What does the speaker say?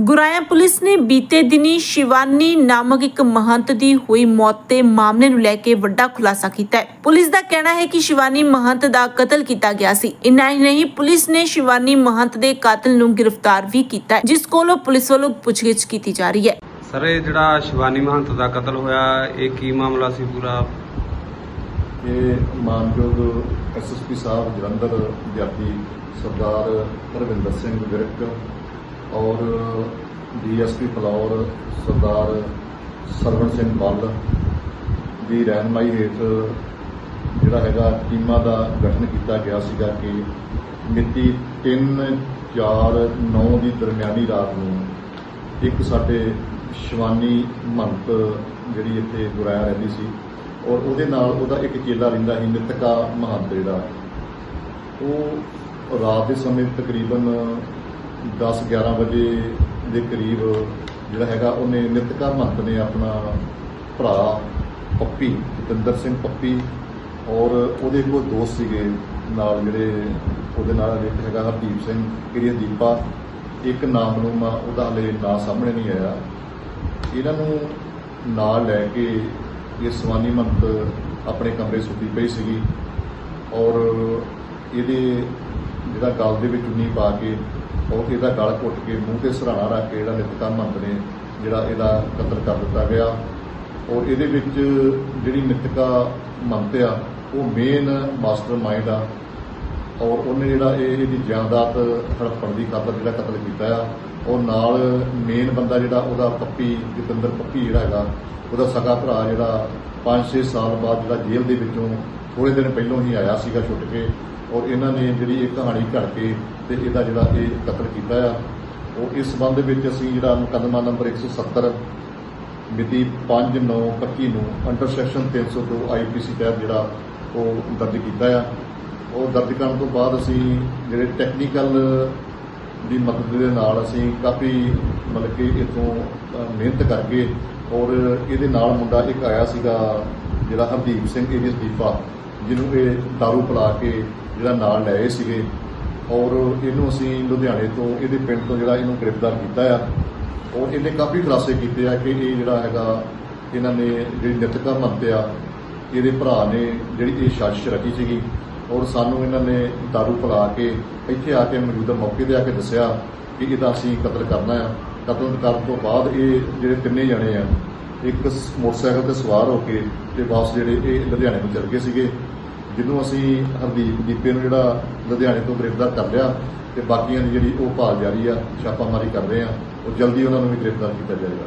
ਗੁਰਾਇਆ police ਨੇ ਬੀਤੇ ਦਿਨੀ ਸ਼ਿਵਾਨੀ ਨਾਮਕ ਇੱਕ ਮਹੰਤ ਦੀ ਹੋਈ ਮੌਤ ਦੇ ਮਾਮਲੇ ਨੂੰ ਲੈ ਕੇ ਵੱਡਾ ਖੁਲਾਸਾ ਕੀਤਾ ਹੈ। ਪੁਲਿਸ ਦਾ ਕਹਿਣਾ ਹੈ ਕਿ ਸ਼ਿਵਾਨੀ ਮਹੰਤ ਦਾ ਕਤਲ ਕੀਤਾ ਗਿਆ ਸੀ। ਇੰਨਾ ਹੀ ਨਹੀਂ ਪੁਲਿਸ ਨੇ ਸ਼ਿਵਾਨੀ ਮਹੰਤ ਦੇ ਕਾਤਲ ਨੂੰ ਗ੍ਰਿਫਤਾਰ ਵੀ ਕੀਤਾ ਹੈ ਜਿਸ ਕੋਲੋਂ ਪੁਲਿਸ ਵੱਲੋਂ ਪੁੱਛਗਿੱਛ ਕੀਤੀ ਜਾ ਰਹੀ ਹੈ। ਸਰ ਇਹ ਜਿਹੜਾ ਸ਼ਿਵਾਨੀ ਮਹੰਤ ਦਾ ਕਤਲ ਹੋਇਆ ਇਹ ਕੀ ਮਾਮਲਾ ਸੀ ਪੂਰਾ? ਇਹ ਮਾਨਯੋਗ ਐਸਐਸਪੀ ਸਾਹਿਬ ਜਲੰਧਰ ਵਿਦਿਆਰਥੀ ਸਰਦਾਰ ਰਵਿੰਦਰ ਸਿੰਘ ਵਿਰਕ ਔਰ ਡੀਐਸਪੀ ਫਲੌਰ ਸਰਦਾਰ ਸਰਵਣ ਸਿੰਘ ਬੱਲ ਦੀ ਰਹਿਨਮਾਈ ਹੇਠ ਜਿਹੜਾ ਹੈਗਾ ਟੀਮਾਂ ਦਾ ਗਠਨ ਕੀਤਾ ਗਿਆ ਸੀਗਾ ਕਿ ਮਿਤੀ 3 4 9 ਦੀ ਦਰਮਿਆਨੀ ਰਾਤ ਨੂੰ ਇੱਕ ਸਾਡੇ ਸ਼ਿਵਾਨੀ ਮੰਤ ਜਿਹੜੀ ਇੱਥੇ ਗੁਰਾਇਆ ਰਹਿੰਦੀ ਸੀ ਔਰ ਉਹਦੇ ਨਾਲ ਉਹਦਾ ਇੱਕ ਚੇਲਾ ਰਹਿੰਦਾ ਸੀ ਨਿਤਕਾ ਮਹੰਤ ਜਿਹੜਾ। ਉਹ ਰਾਤ ਦੇ ਸਮੇਂ ਤਕਰੀਬਨ 10 11 ਵਜੇ ਦੇ ਕਰੀਬ ਜਿਹੜਾ ਹੈਗਾ, ਉਹਨੇ ਨਿਤਕਾ ਮਹੰਤ ਨੇ ਆਪਣਾ ਭਰਾ ਪੱਪੀ, ਜਤਿੰਦਰ ਸਿੰਘ ਪੱਪੀ ਔਰ ਉਹਦੇ ਕੋਲ ਦੋਸਤ ਸੀਗੇ। ਨਾਲ ਜਿਹੜੇ ਉਹਦੇ ਨਾਲ ਇੱਕ ਹੈਗਾ ਹਰਦੀਪ ਸਿੰਘ ਕਿਰਿਆ ਦੀਪਾ, ਇੱਕ ਨਾਮ ਨੂੰ ਉਹਦਾ ਹਲੇ ਨਾਂ ਸਾਹਮਣੇ ਨਹੀਂ ਆਇਆ। ਇਹਨਾਂ ਨੂੰ ਨਾਲ ਲੈ ਕੇ ਇਹ ਸਵਾਨੀ ਮੰਤ ਆਪਣੇ ਕਮਰੇ ਸੁੱਤੀ ਪਈ ਸੀਗੀ ਔਰ ਇਹਦੇ ਜਿਹੜਾ ਗਲ ਦੇ ਵਿੱਚ ਉਨੀ ਪਾ ਕੇ ਔਰ ਇਹਦਾ ਗਲ ਘੁੱਟ ਕੇ ਮੂੰਹ ਤੇ ਸਰਾਣਾ ਰੱਖ ਕੇ ਜਿਹੜਾ ਨਿਤਕਾ ਮੰਤ ਨੇ, ਜਿਹੜਾ ਇਹਦਾ ਕਤਲ ਕਰ ਦਿੱਤਾ ਗਿਆ। ਔਰ ਇਹਦੇ ਵਿੱਚ ਜਿਹੜੀ ਨਿਤਕਾ ਮੰਤ ਆ, ਉਹ ਮੇਨ ਮਾਸਟਰ ਮਾਈਂਡ ਆ। ਔਰ ਉਹਨੇ ਜਿਹੜਾ ਇਹ, ਇਹਦੀ ਜਾਇਦਾਦ ਹੜੱਪਣ ਦੀ ਖਾਤਰ ਜਿਹੜਾ ਕਤਲ ਕੀਤਾ ਆ ਔਰ ਨਾਲ ਮੇਨ ਬੰਦਾ ਜਿਹੜਾ ਉਹਦਾ ਪੱਪੀ, ਜਤਿੰਦਰ ਪੱਪੀ ਜਿਹੜਾ ਹੈਗਾ, ਉਹਦਾ ਸਗਾ ਭਰਾ ਜਿਹੜਾ 5-6 ਸਾਲ ਬਾਅਦ ਜਿਹੜਾ ਜੇਲ੍ਹ ਦੇ ਵਿੱਚੋਂ ਥੋੜੇ ਦਿਨ ਪਹਿਲਾਂ ਹੀ ਆਇਆ ਸੀਗਾ, ਛੁੱਟ ਕੇ। ਔਰ ਇਹਨਾਂ ਨੇ ਜਿਹੜੀ ਇਹ ਕਹਾਣੀ ਘੜ ਕੇ ਤੇ ਇਹਦਾ ਜਿਹੜਾ ਇਹ ਕਤਲ ਕੀਤਾ ਆ, ਉਹ ਇਸ ਸੰਬੰਧ ਵਿੱਚ ਅਸੀਂ ਜਿਹੜਾ ਮੁਕੱਦਮਾ ਨੰਬਰ 170 ਮਿਤੀ 5/9/25 ਨੂੰ ਅੰਡਰ ਸੈਕਸ਼ਨ 302 ਆਈਪੀਸੀ ਤਹਿਤ ਜਿਹੜਾ ਉਹ ਦਰਜ ਕੀਤਾ ਆ। ਉਹ ਦਰਜ ਕਰਨ ਤੋਂ ਬਾਅਦ ਅਸੀਂ ਜਿਹੜੇ ਟੈਕਨੀਕਲ ਦੀ ਮਦਦ ਦੇ ਨਾਲ ਅਸੀਂ ਕਾਫੀ ਮਤਲਬ ਕਿ ਇਥੋਂ ਮਿਹਨਤ ਕਰਕੇ ਔਰ ਇਹਦੇ ਨਾਲ ਮੁੰਡਾ ਇੱਕ ਆਇਆ ਸੀਗਾ ਜਿਹੜਾ ਹਰਦੀਪ ਸਿੰਘ ਏਰੀਅਸ ਦੀਪਾ ਜਿਹਨੂੰ ਇਹ दारू ਪਿਲਾ ਕੇ ਜਿਹੜਾ ਨਾਲ ਲਏ ਸੀਗੇ, ਔਰ ਇਹਨੂੰ ਅਸੀਂ ਲੁਧਿਆਣੇ ਤੋਂ, ਇਹਦੇ ਪਿੰਡ ਤੋਂ ਜਿਹੜਾ ਇਹਨੂੰ ਗ੍ਰਿਫਤਾਰ ਕੀਤਾ ਆ, ਔਰ ਇਹਨੇ ਕਾਫੀ ਖੁਲਾਸੇ ਕੀਤੇ ਆ ਕਿ ਇਹ ਜਿਹੜਾ ਹੈਗਾ, ਇਹਨਾਂ ਨੇ ਜਿਹੜੀ ਨਿਤਕਾ ਮੰਤਿਆ ਇਹਦੇ ਭਰਾ ਨੇ ਜਿਹੜੀ ਇਹ ਸਾਜ਼ਿਸ਼ ਰਚੀ ਸੀਗੀ, ਔਰ ਸਾਨੂੰ ਇਹਨਾਂ ਨੇ ਦਾਰੂ ਪਲਾ ਕੇ ਇੱਥੇ ਆ ਕੇ ਮੌਜੂਦਾ ਮੌਕੇ ਤੇ ਆ ਕੇ ਦੱਸਿਆ ਕਿ ਇਹਦਾ ਅਸੀਂ ਕਤਲ ਕਰਨਾ ਆ। ਕਤਲ ਕਰਨ ਤੋਂ ਬਾਅਦ ਇਹ ਜਿਹੜੇ ਤਿੰਨੇ ਜਣੇ ਆ, ਇੱਕ ਮੋਟਰਸਾਈਕਲ ਤੇ ਸਵਾਰ ਹੋ ਕੇ ਤੇ ਵਾਪਸ ਜਿਹੜੇ ਇਹ ਲੁਧਿਆਣੇ ਨੂੰ ਚਲ ਗਏ ਸੀਗੇ। ਜਿਹਨੂੰ ਅਸੀਂ ਹਰਦੀਪ ਦੀਪੇ ਨੂੰ ਜਿਹੜਾ ਲੁਧਿਆਣੇ ਤੋਂ ਗ੍ਰਿਫਤਾਰ ਕਰ ਲਿਆ ਤੇ ਬਾਕੀਆਂ ਦੀ ਜਿਹੜੀ ਉਹ ਭਾਲ ਜਾਰੀ ਆ, ਛਾਪਾਮਾਰੀ ਕਰ ਰਹੇ ਆ, ਉਹ ਜਲਦੀ ਉਹਨਾਂ ਨੂੰ ਵੀ ਗ੍ਰਿਫਤਾਰ ਕੀਤਾ ਜਾਏਗਾ।